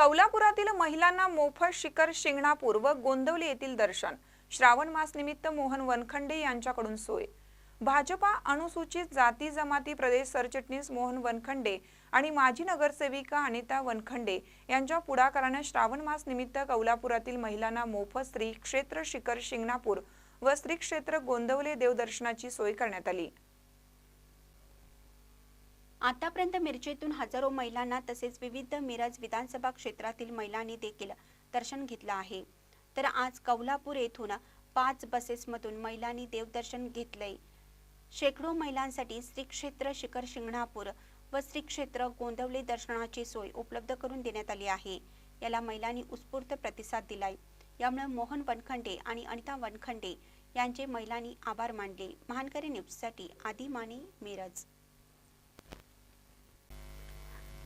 कौलापुरातील महिलांना मोफत शिखर शिंगणापूर व गोंदवली येथील दर्शन. श्रावण मास निमित्त मोहन वनखंडे यांच्याकडून सोय. भाजपा अनुसूचित जाती जमाती प्रदेश सरचिटणीस मोहन वनखंडे आणि माजी नगरसेविका अनिता वनखंडे यांच्या पुढाकाराने श्रावण मास निमित्त कौलापुरातील महिलांना मोफत श्री क्षेत्र शिखर शिंगणापूर व श्री क्षेत्र गोंदवले देवदर्शनाची सोय करण्यात आली. आतापर्यंत मिरजेतून हजारो महिलांना तसेच विविध मिरज विधानसभा क्षेत्रातील महिलांनी देखील दर्शन घेतलं आहे. तर आज कौलापूर येथून पाच बसेसमधून महिलांनी देवदर्शन घेतलंय. शेकडो महिलांसाठी श्री क्षेत्र शिखर शिंगणापूर व श्री क्षेत्र गोंदवली दर्शनाची सोय उपलब्ध करून देण्यात आली आहे. याला महिलांनी उत्स्फूर्त प्रतिसाद दिलाय. यामुळे मोहन वनखंडे आणि अनिता वनखंडे यांचे महिलांनी आभार मानले. महानकरी न्यूजसाठी आदी माने मिरज.